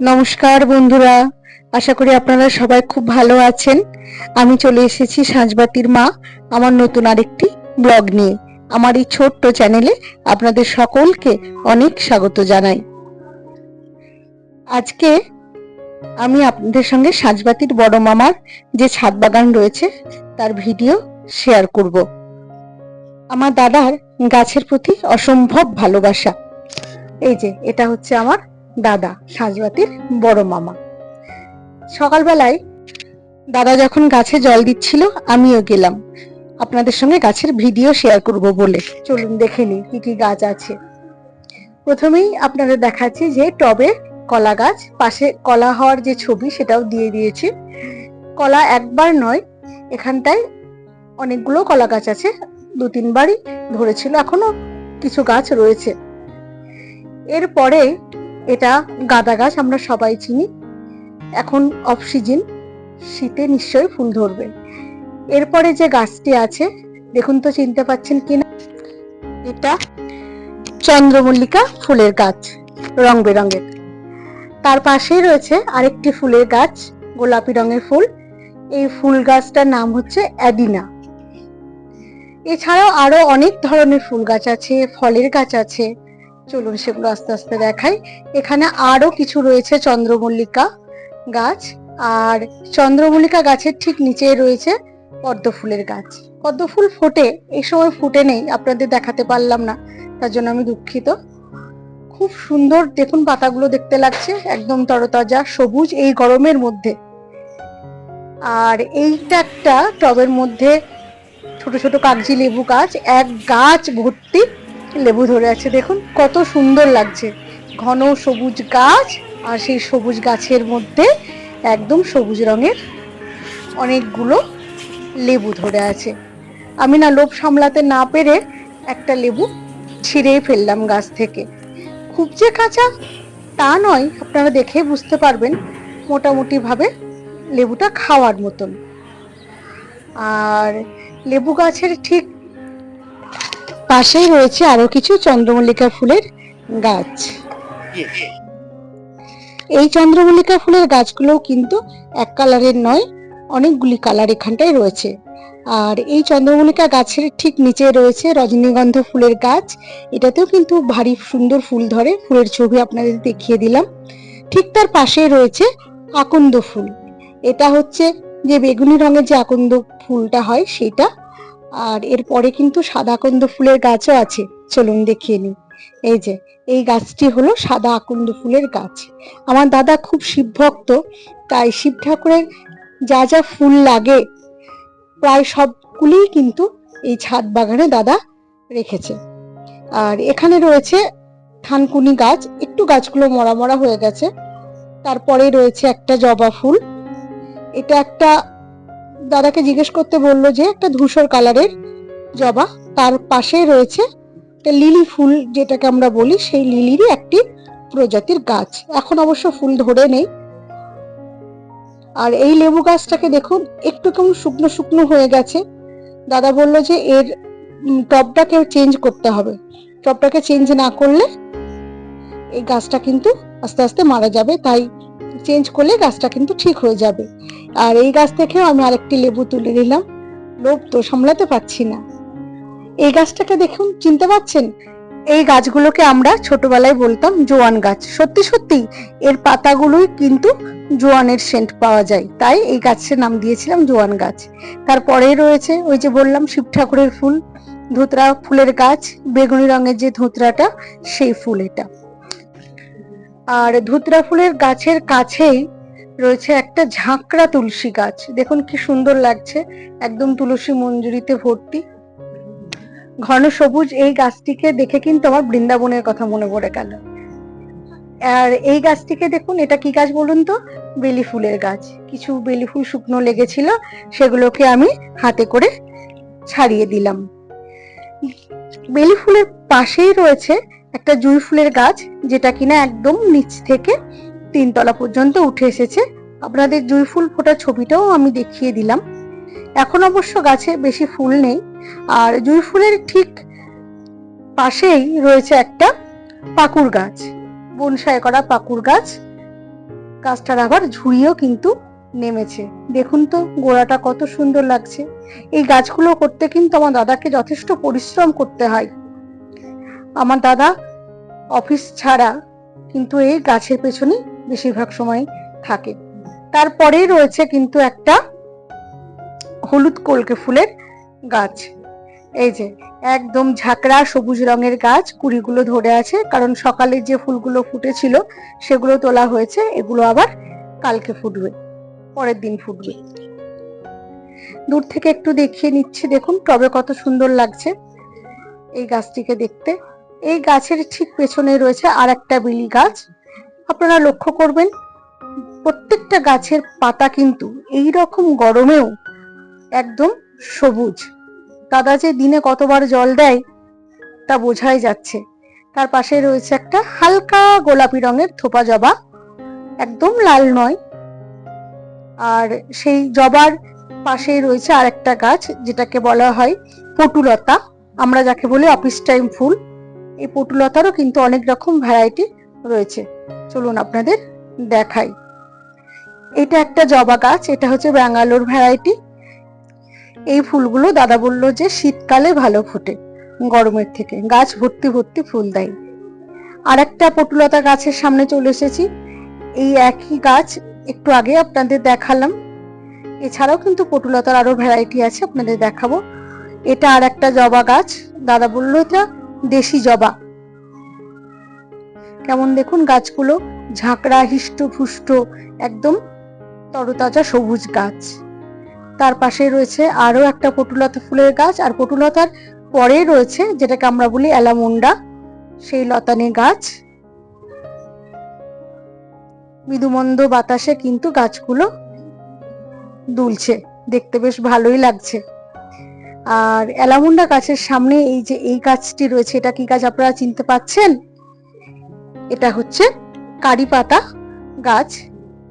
নমস্কার বন্ধুরা, আশা করি আপনারা সবাই খুব ভালো আছেন। আমি চলে এসেছি সাঁঝবাতির মা, আমার নতুন আরেকটি ব্লগ নিয়ে। আমার এই ছোট্ট চ্যানেলে আপনাদের সকলকে অনেক স্বাগত জানাই। আজকে আমি আপনাদের সঙ্গে সাঁঝবাতির বড় মামার যে ছাদ বাগান রয়েছে, তার ভিডিও শেয়ার করব। আমার দাদার গাছের প্রতি অসম্ভব ভালোবাসা। এই যে, এটা হচ্ছে আমার দাদা সাজবাতির বড় মামা। সকালবেলায় দাদা যখন গাছে জল দিচ্ছিল, আমিও গেলাম। আপনাদের সঙ্গে গাছের ভিডিও শেয়ার করব বলে। চলুন দেখে নিই কি কি গাছ আছে। প্রথমেই আপনাদের দেখাচ্ছি যে টবে কলা গাছ, পাশে কলা হওয়ার যে ছবি সেটাও দিয়ে দিয়েছি। কলা একবার নয়, এখানটায় অনেকগুলো কলা গাছ আছে, দু তিনবারই ধরেছিল, এখনও কিছু গাছ রয়েছে। এরপরে এটা গাঁদা গাছ আমরা সবাই চিনি। এখন অফ সিজন শীতে নিশ্চয়ই ফুল ধরবে। এরপরে যে গাছটি আছে, দেখুন তো, চিনতে পাচ্ছেন কিনা? এটা চন্দ্রমল্লিকা ফুলের গাছ, রং বেরঙের। তার পাশেই রয়েছে আরেকটি ফুলের গাছ, গোলাপি রঙের ফুল। এই ফুল গাছটার নাম হচ্ছে অ্যাডিনা। এছাড়াও আরও অনেক ধরনের ফুল গাছ আছে, ফলের গাছ আছে চলুন সেগুলো আস্তে আস্তে দেখাই। এখানে আরও কিছু রয়েছে চন্দ্রমল্লিকা গাছ, আর চন্দ্রমল্লিকা গাছের ঠিক নিচে রয়েছে পদ্ম ফুলের গাছ। পদ্ম ফুল ফোটে, এই সময় ফুটে নেই, আপনাদের দেখাতে পারলাম না, তার জন্য আমি দুঃখিত। খুব সুন্দর দেখুন পাতাগুলো দেখতে লাগছে, একদম তরতাজা, সবুজ এই গরমের মধ্যে। আর এইটা একটা টবের মধ্যে ছোট ছোট কাগজি লেবু গাছ, এক গাছ ভর্তি লেবু ধরে আছে, দেখুন, কত সুন্দর লাগছে। ঘন সবুজ গাছ, আর সেই সবুজ গাছের মধ্যে একদম সবুজ রঙের অনেকগুলো লেবু ধরে আছে। আমি না লোভ সামলাতে না পেরে একটা লেবু ছিঁড়েই ফেললাম গাছ থেকে। খুব যে কাঁচা তা নয়, আপনারা দেখে বুঝতে পারবেন মোটামুটিভাবে লেবুটা খাওয়ার মতন। আর লেবু গাছের ঠিক পাশেই রয়েছে আরও কিছু চন্দ্রমল্লিকা ফুলের গাছ। এই চন্দ্রমল্লিকা ফুলের গাছগুলোও কিন্তু এক কালারের নয়, অনেকগুলি কালার এখানটায় রয়েছে। আর এই চন্দ্রমল্লিকা গাছের ঠিক নিচে রয়েছে রজনীগন্ধা ফুলের গাছ। এটাতেও কিন্তু ভারী সুন্দর ফুল ধরে, ফুলের ছবি আপনাদের দেখিয়ে দিলাম। ঠিক তার পাশে রয়েছে আকন্দ ফুল। এটা হচ্ছে যে বেগুনি রঙের যে আকন্দ ফুলটা হয়, সেটা আর এরপরে কিন্তু সাদা আকন্দ ফুলের গাছও আছে। চলুন দেখিয়ে নিই। এই যে, এই গাছটি হলো সাদা আকন্দ ফুলের গাছ। আমার দাদা খুব শিবভক্ত, তাই শিব ঠাকুরের যা যা ফুল লাগে, প্রায় সবগুলিই কিন্তু এই ছাদ বাগানে দাদা রেখেছে। আর এখানে রয়েছে থানকুনি গাছ। একটু গাছগুলো মরা মরা হয়ে গেছে। তারপরে রয়েছে একটা জবা ফুল। এটা একটা দাদাকে জিজ্ঞেস করতে বলল যে একটা ধূসর কালারের জবা তার পাশে রয়েছে একটা লিলি ফুল যেটাকে আমরা বলি সেই লিলিরই একটি প্রজাতির গাছ। এখন অবশ্য ফুল ধরে নেই। আর এই লেবু গাছটাকে দেখুন একটু কেমন শুকনো শুকনো হয়ে গেছে। দাদা বলল যে এর উম, টবটাকে চেঞ্জ করতে হবে। টবটাকে চেঞ্জ না করলে এই গাছটা কিন্তু আস্তে আস্তে মারা যাবে। তাই চেঞ্জ করলে গাছটা কিন্তু ঠিক হয়ে যাবে। আর এই গাছ থেকেও আমি আরেকটি লেবু তুলে নিলাম। লোভ তো সামলাতে পারছি না। এই গাছটাকে দেখুন, চিনতে পারছেন? এই গাছগুলোকে আমরা ছোটবেলায় বলতাম জোয়ান গাছ। সত্যি সত্যি, এর পাতাগুলোই কিন্তু জোয়ানের সেন্ট পাওয়া যায়। তাই এই গাছের নাম দিয়েছিলাম জোয়ান গাছ। তারপরেই রয়েছে ওই যে বললাম শিব ঠাকুরের ফুল, ধুতরা ফুলের গাছ, বেগুনি রঙের যে ধুতরাটা, সেই ফুল এটা। আর ধুতরা ফুলের গাছের কাছেই রয়েছে একটা ঝাঁকড়া তুলসী গাছ। দেখুন কি সুন্দর লাগছে, একদম তুলসী মঞ্জুরিতে ভর্তি। ঘন সবুজ এই গাছটিকে দেখে কিন্তু আমার বৃন্দাবনের কথা মনে পড়ে গেল। আর এই গাছটিকে দেখুন, এটা কি গাছ বলুন তো? বেলি ফুলের গাছ। কিছু বেলি ফুল শুকনো লেগেছিল, সেগুলোকে আমি হাতে করে ছাড়িয়ে দিলাম। বেলি ফুলের পাশেই রয়েছে একটা জুঁই ফুলের গাছ যেটা কিনা একদম নিচ থেকে তিনতলা পর্যন্ত উঠে এসেছে। আপনাদের জুঁই ফুল ফোটার ছবিটাও আমি দেখিয়ে দিলাম। এখন অবশ্য গাছে বেশি ফুল নেই। আর জুঁই ফুলের ঠিক পাশেই রয়েছে একটা পাকুর গাছ। বনসাই করা পাকুর গাছ। গাছটার আবার ঝুড়িও কিন্তু নেমেছে। দেখুন তো গোড়াটা কত সুন্দর লাগছে। এই গাছগুলো করতে কিন্তু আমার দাদাকে যথেষ্ট পরিশ্রম করতে হয়। আমার দাদা অফিস ছাড়া কিন্তু এই গাছের পেছনে বেশিরভাগ সময় থাকে। তারপরেই রয়েছে কিন্তু একটা হলুদ কলকে ফুলের গাছ। এই যে, একদম ঝাঁকড়া সবুজ রঙের গাছ কুড়িগুলো ধরে আছে, কারণ সকালে যে ফুলগুলো ফুটেছিল সেগুলো তোলা হয়েছে, এগুলো আবার কালকে ফুটবে, পরের দিন ফুটবে। দূর থেকে একটু দেখিয়ে নিচ্ছি, দেখুন টবে কত সুন্দর লাগছে এই গাছটিকে দেখতে। এই গাছের ঠিক পেছনে রয়েছে আর একটা বিলি গাছ। আপনারা লক্ষ্য করবেন, প্রত্যেকটা গাছের পাতা কিন্তু এই রকম গরমেও একদম সবুজ। দাদা যে দিনে কতবার জল দেয়, তা বোঝাই যাচ্ছে। তার পাশে রয়েছে একটা হালকা গোলাপি রঙের থোপা জবা, একদম লাল নয়। আর সেই জবার পাশেই রয়েছে আর একটা গাছ, যেটাকে বলা হয় পটুলতা। আমরা যাকে বলি অফিস টাইম ফুল। এই পটুলতারও কিন্তু অনেক রকম ভ্যারাইটি রয়েছে। চলুন আপনাদের দেখাই। এটা একটা জবা গাছ, এটা হচ্ছে ব্যাঙ্গালোর ভ্যারাইটি এই ফুলগুলো দাদা বলল যে শীতকালে ভালো ফোটে, গরমের থেকে। গাছ ভর্তি ভর্তি ফুল দেয়। আর একটা পটুলতা গাছের সামনে চলে এসেছি। এই একই গাছ একটু আগে আপনাদের দেখালাম। এছাড়াও কিন্তু পটুলতার আরও ভ্যারাইটি আছে, আপনাদের দেখাবো। এটা আর একটা জবা গাছ। দাদা বলল এটা দেশি জবা। কেমন দেখুন গাছগুলো? ঝাঁকড়া হিষ্ট ফুষ্ট একদম তরতাজা সবুজ গাছ। তার পাশে রয়েছে আরও একটা পটুলতা ফুলের গাছ, আর পটুলতার পরে রয়েছে যেটাকে আমরা বলি অ্যালামুন্ডা, সেই লতানে গাছ। মৃদুমন্দ বাতাসে কিন্তু গাছগুলো দুলছে। দেখতে বেশ ভালোই লাগছে। আর অ্যালামুন্ডা গাছের সামনে এই যে এই গাছটি রয়েছে, এটা কি গাছ আপনারা চিনতে পাচ্ছেন? এটা হচ্ছে কারি পাতা গাছ।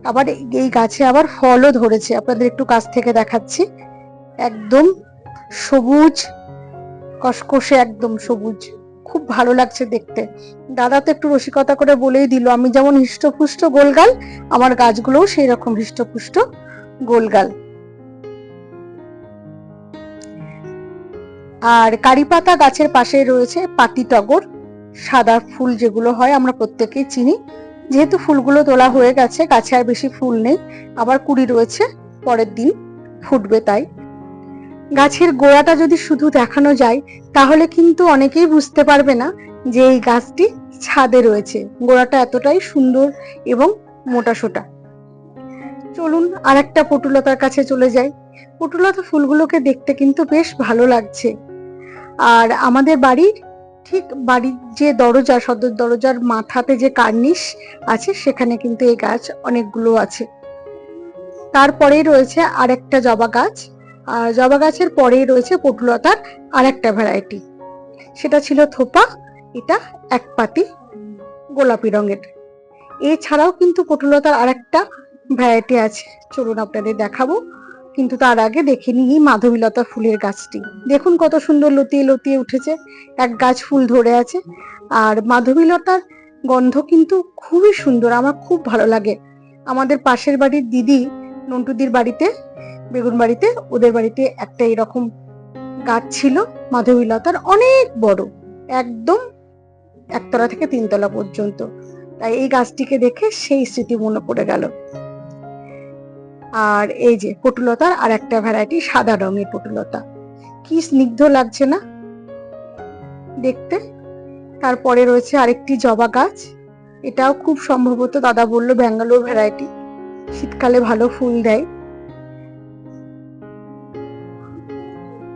আবার এই গাছে আবার ফলও ধরেছে। আপনাদের একটু কাছ থেকে দেখাচ্ছি। একদম সবুজ কসকসে একদম সবুজ। খুব ভালো লাগছে দেখতে। দাদা তো একটু রসিকতা করে বলেই দিল, আমি যেমন হৃষ্টপুষ্ট গোলগাল, আমার গাছগুলোও সেই রকম হৃষ্টপুষ্ট গোলগাল। আর কারি পাতা গাছের পাশে রয়েছে পাতি টগর সাদা ফুল যেগুলো হয় আমরা প্রত্যেকেই চিনি। যেহেতু ফুলগুলো তোলা হয়ে গেছে, গাছে আর বেশি ফুল নেই। আবার কুড়ি রয়েছে, পরের দিন ফুটবে তাই। গাছের গোড়াটা যদি শুধু দেখানো যায়, তাহলে কিন্তু অনেকেই বুঝতে পারবে না যে এই গাছটি ছাদে রয়েছে। গোড়াটা এতটাই সুন্দর এবং মোটাসোটা। চলুন আর একটা পটুলতার কাছে চলে যাই। পটুলতা ফুলগুলোকে দেখতে কিন্তু বেশ ভালো লাগছে। আর আমাদের বাড়ির ঠিক বাড়ির যে দরজা, সদর দরজার মাথাতে যে কার্নিশ আছে, সেখানে কিন্তু এই গাছ অনেকগুলো আছে। তারপরেই রয়েছে আরেকটা জবা গাছ। আর জবা গাছের পরেই রয়েছে পটুলতার আরেকটা ভ্যারাইটি সেটা ছিল থোপা, এটা এক পাতি গোলাপি রঙের। এছাড়াও কিন্তু পটুলতার আরেকটা ভ্যারাইটি আছে। চলুন আপনাদের দেখাবো। কিন্তু তার আগে দেখে নিই মাধবীলতা ফুলের গাছটি। দেখুন কত সুন্দর লতিয়ে লতিয়ে উঠেছে, এক গাছ ফুল ধরে আছে। আর মাধবীলতার গন্ধ কিন্তু খুবই সুন্দর, আমার খুব ভালো লাগে। আমাদের পাশের বাড়ির দিদি নন্টুদির বাড়িতে, বেগুন বাড়িতে, ওদের বাড়িতে একটা এরকম গাছ ছিল মাধবীলতার, অনেক বড়, একদম একতলা থেকে তিনতলা পর্যন্ত। তাই এই গাছটিকে দেখে সেই স্মৃতি মনে পড়ে গেল। আর এই যে পটুলতার আর একটা ভ্যারাইটি সাদা রঙের পটুলতা। কি স্নিগ্ধ লাগছে না? দেখতে। তারপরে রয়েছে আরেকটি জবা গাছ। এটাও খুব সম্ভবত দাদা বলল ব্যাঙ্গালোর ভ্যারাইটি শীতকালে ভালো ফুল দেয়।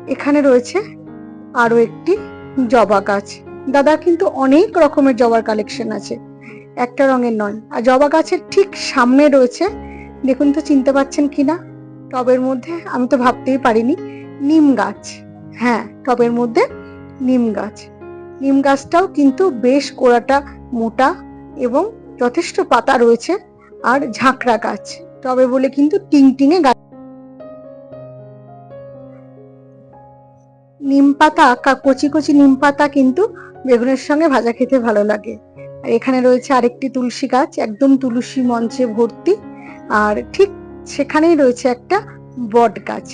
এখানে রয়েছে আরও একটি জবা গাছ। দাদা, কিন্তু অনেক রকমের জবার কালেকশন আছে। একটা রঙের নয়। আর জবা গাছের ঠিক সামনে রয়েছে দেখুন তো চিনতে পাচ্ছেন কিনা টবের মধ্যে, আমি তো ভাবতেই পারিনি, নিম গাছ। হ্যাঁ টবের মধ্যে নিম গাছ। নিম গাছটাও কিন্তু বেশ কোড়াটা মোটা এবং যথেষ্ট পাতা রয়েছে আর ঝাঁকড়া গাছ। টবে বলে কিন্তু টিং টিঙে গাছ। নিম পাতা, কা- কচি কচি নিম পাতা কিন্তু বেগুনের সঙ্গে ভাজা খেতে ভালো লাগে। আর এখানে রয়েছে আরেকটি তুলসী গাছ, একদম তুলসী মঞ্চে ভর্তি। আর ঠিক সেখানেই রয়েছে একটা বট গাছ।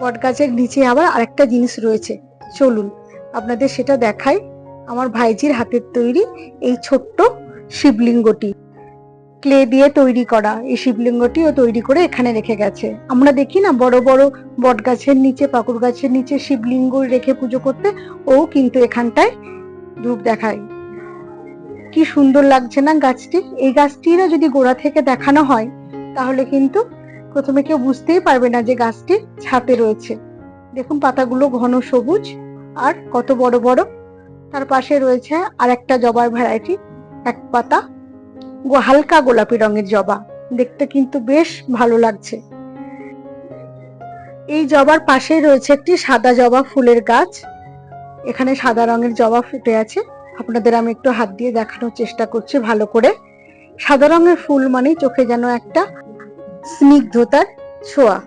বট গাছের নিচে আবার আরেকটা জিনিস রয়েছে। চলুন আপনাদের সেটা দেখাই। আমার ভাইজির হাতের তৈরি এই ছোট্ট শিবলিঙ্গটি। ক্লে দিয়ে তৈরি করা এই শিবলিঙ্গটি ও তৈরি করে এখানে রেখে গেছে। আমরা দেখি না বড় বড় বট গাছের নিচে পাকুর গাছের নিচে শিবলিঙ্গ রেখে পুজো করতে। ও কিন্তু এখানটায় রূপ দেখায়। কি সুন্দর লাগছে না গাছটি? এই গাছটিরও যদি গোড়া থেকে দেখানো হয়, তাহলে কিন্তু প্রথমে কেউ বুঝতেই পারবে না যে গাছটি ছাতে রয়েছে। দেখুন পাতাগুলো ঘন সবুজ আর কত বড় বড়। তার পাশে রয়েছে আর একটা জবার ভ্যারাইটি, এক পাতা হালকা গোলাপি রঙের জবা। দেখতে কিন্তু বেশ ভালো লাগছে। এই জবার পাশে রয়েছে একটি সাদা জবা ফুলের গাছ। এখানে সাদা রঙের জবা ফুটে আছে। আপনাদের আমি একটু হাত দিয়ে দেখানোর চেষ্টা করছি ভালো করে। সাদা রঙের ফুল মানে চোখে যেন একটা স্নিগ্ধতার ছোঁয়া।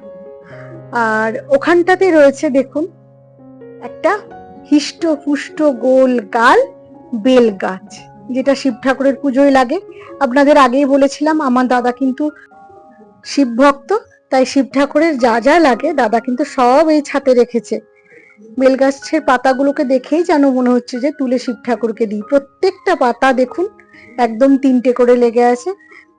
আর ওখানটাতে রয়েছে দেখুন, একটা হিষ্ট পুষ্ট গোল গাল বেল গাছ, যেটা শিব ঠাকুরের পুজোয় লাগে। আপনাদের আগেই বলেছিলাম, আমার দাদা কিন্তু শিব ভক্ত তাই শিব ঠাকুরের যা যা লাগে, দাদা কিন্তু সব এই ছাতে রেখেছে। বেলগাছের পাতাগুলোকে দেখেই যেন মনে হচ্ছে যে তুলে শিব ঠাকুরকে দিই। প্রত্যেকটা পাতা দেখুন, একদম তিনটে করে লেগে আছে।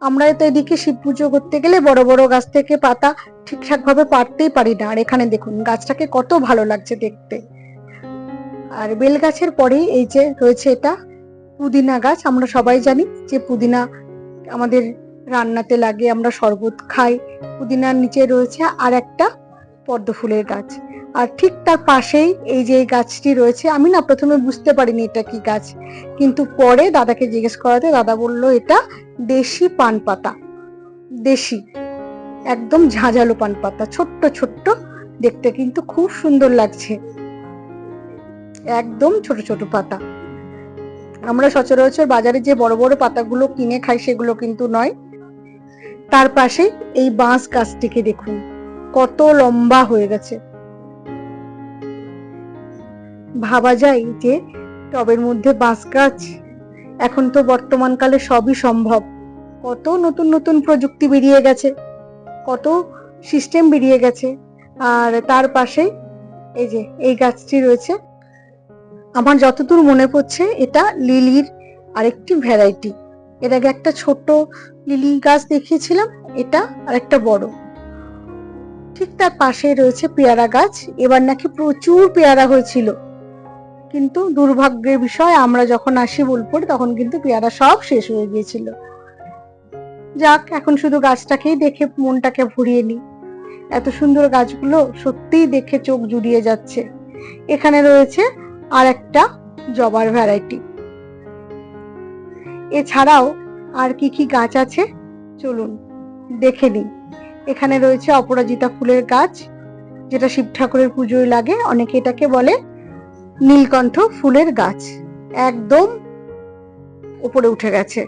আমরা তো এদিকে শিব পুজো করতে গেলে বড় বড় গাছ থেকে পাতা ঠিকঠাক ভাবে পারতেই পারি না। আর এখানে দেখুন, গাছটাকে কত ভালো লাগছে দেখতে। আর বেল গাছের পরেই এই যে রয়েছে এটা পুদিনা গাছ, আমরা সবাই জানি যে পুদিনা আমাদের রান্নাতে লাগে, আমরা শরবত খাই। পুদিনার নিচে রয়েছে আর একটা পদ্ম ফুলের গাছ। আর ঠিক তার পাশেই এই যে গাছটি রয়েছে, আমি না প্রথমে বুঝতে পারিনি এটা কি গাছ, কিন্তু পরে দাদাকে জিজ্ঞেস করাতে দাদা বলল, এটা দেশি পান পাতা, দেশি, একদম ঝাঁঝালো পান পাতা, ছোট্ট ছোট্ট, দেখতে কিন্তু খুব সুন্দর লাগছে, একদম ছোট ছোট পাতা। আমরা সচরাচর বাজারে যে বড় বড় পাতাগুলো কিনে খাই, সেগুলো কিন্তু নয়। তার পাশে এই বাঁশ গাছটিকে দেখুন, কত লম্বা হয়ে গেছে। ভাবা যায় যে টবের মধ্যে বাঁশ গাছ। এখন তো বর্তমানকালে সবই সম্ভব। কত নতুন নতুন প্রযুক্তি বেরিয়ে গেছে, কত সিস্টেম বেরিয়ে গেছে। আর তার পাশে এই যে, এই গাছটি রয়েছে। আমার যতদূর মনে পড়ছে, এটা লিলির আরেকটি ভ্যারাইটি এর আগে একটা ছোট লিলি গাছ দেখিয়েছিলাম, এটা আর একটা বড়। ঠিক তার পাশে রয়েছে পেয়ারা গাছ। এবার নাকি প্রচুর পেয়ারা হয়েছিল। কিন্তু দুর্ভাগ্যের বিষয়, আমরা যখন আসি বোলপুর, তখন কিন্তু পেয়ারা সব শেষ হয়ে গিয়েছিল। যাক, এখন শুধু গাছটাকেই দেখে মনটাকে ভরিয়ে নি এত সুন্দর গাছগুলো সত্যিই দেখে চোখ জুড়িয়ে যাচ্ছে। এখানে রয়েছে আর একটা জবার ভ্যারাইটি। এছাড়াও আর কি কি গাছ আছে? চলুন দেখে নিই। এখানে রয়েছে অপরাজিতা ফুলের গাছ, যেটা শিব ঠাকুরের পুজোয় লাগে। অনেকে এটাকে বলে নীলকণ্ঠ ফুলের গাছ একদম উপরে উঠে গেছে।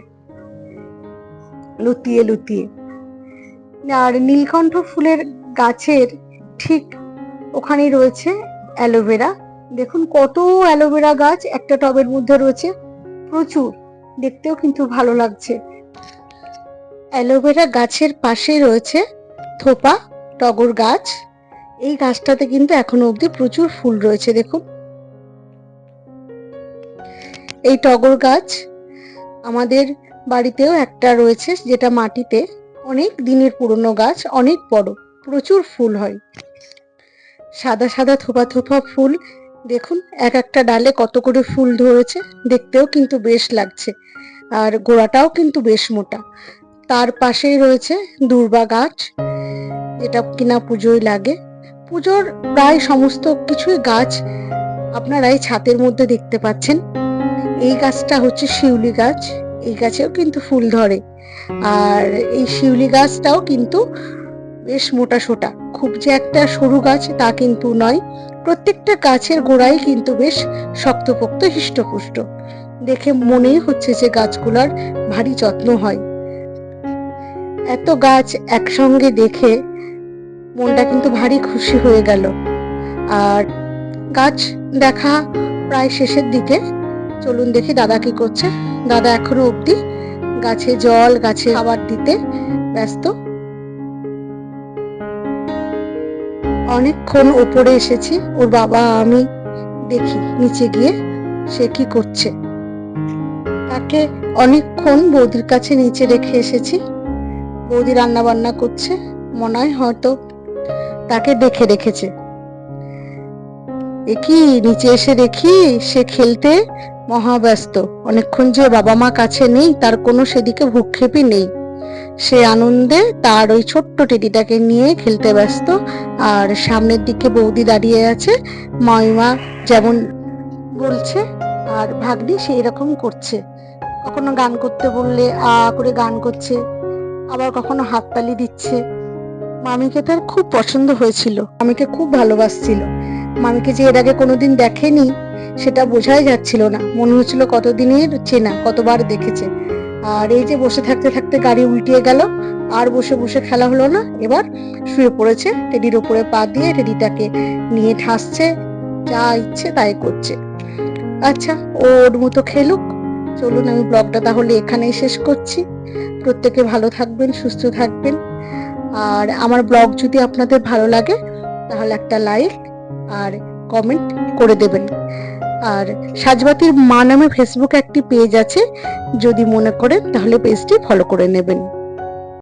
লুতিয়ে লুতিয়ে। আর নীলকণ্ঠ ফুলের গাছের ঠিক ওখানেই রয়েছে অ্যালোভেরা। দেখুন কত অ্যালোভেরা গাছ একটা টবের মধ্যে রয়েছে। প্রচুর। দেখতেও কিন্তু ভালো লাগছে। অ্যালোভেরা গাছের পাশে রয়েছে থোপা, টগর গাছ। এই গাছটাতে কিন্তু এখনও অবধি প্রচুর ফুল রয়েছে, দেখুন। এই টগর গাছ আমাদের বাড়িতেও একটা রয়েছে যেটা মাটিতে অনেক দিনের পুরনো গাছ, অনেক বড়, প্রচুর ফুল হয়। সাদা সাদা থোপা থোপা ফুল, দেখুন এক একটা ডালে কত করে ফুল ধরেছে, দেখতেও কিন্তু বেশ লাগছে। আর গোড়াটাও কিন্তু বেশ মোটা। তার পাশেই রয়েছে দুর্বা গাছ যেটা কিনা পুজোয় লাগে। পুজোর প্রায় সমস্ত কিছুই গাছ আপনারা এই ছাতের মধ্যে দেখতে পাচ্ছেন। এই গাছটা হচ্ছে শিউলি গাছ। এই গাছেও কিন্তু ফুল ধরে। আর এই শিউলি গাছটাও কিন্তু বেশ মোটা সোটা। খুব যে একটা সরু গাছ তা কিন্তু নয়। প্রত্যেকটা গাছের গোড়াই কিন্তু বেশ শক্তপোক্ত, হৃষ্টপুষ্ট। দেখে মনেই হচ্ছে যে গাছগুলার ভারী যত্ন হয়। এত গাছ একসঙ্গে দেখে মনটা কিন্তু ভারী খুশি হয়ে গেল। আর গাছ দেখা প্রায় শেষের দিকে। চলুন দেখি দাদা কি করছে। দাদা এখনও অবধি গাছে জল, গাছে খাবার দিতে ব্যস্ত। অনেকক্ষণ ওপরে এসেছি, ওর বাবা, আমি দেখি নিচে গিয়ে সে কি করছে। তাকে অনেকক্ষণ বৌদির কাছে নিচে রেখে এসেছি। বৌদি রান্না বান্না করছে মনে হয় হয়তো তাকে দেখে রেখেছে। এ কি নিচে এসে দেখি সে খেলতে মহাব্যস্ত। অনেকক্ষণ যে বাবা মা কাছে নেই, তার কোনো সেদিকে ভূক্ষেপই নেই। সে আনন্দে তার ওই ছোট্ট টেডিটাকে নিয়ে খেলতে ব্যস্ত। আর সামনের দিকে বৌদি দাঁড়িয়ে আছে। মাইমা যেমন বলছে, আর ভাগ্নি সেই রকম করছে। কখনো গান করতে বললে আ করে গান করছে, আবার কখনো হাততালি দিচ্ছে। মামিকে তার খুব পছন্দ হয়েছিল। মামিকে খুব ভালোবাসছিল। মামিকে যে এর আগে কোনোদিন দেখেনি, সেটা বোঝাই যাচ্ছিল না। মনে হচ্ছিল কতদিনের চেনা, কতবার দেখেছে। আর এই যে বসে থাকতে থাকতে গাড়ি উল্টিয়ে গেল, আর বসে বসে খেলা হলো না। এবার শুয়ে পড়েছে, টেডির ওপরে পা দিয়ে টেডিটাকে নিয়ে ঠাসছে, যা ইচ্ছে তাই করছে। আচ্ছা ওর মতো খেলুক। চলুন আমি ব্লগটা তাহলে এখানেই শেষ করছি। প্রত্যেকে ভালো থাকবেন, সুস্থ থাকবেন। আর আমার ব্লগ যদি আপনাদের ভালো লাগে, তাহলে একটা লাইক আর কমেন্ট করে দেবেন। আর সাজবাতির মা নামে ফেসবুকে একটি পেজ আছে, যদি মনে করেন, তাহলে পেজটি ফলো করে নেবেন।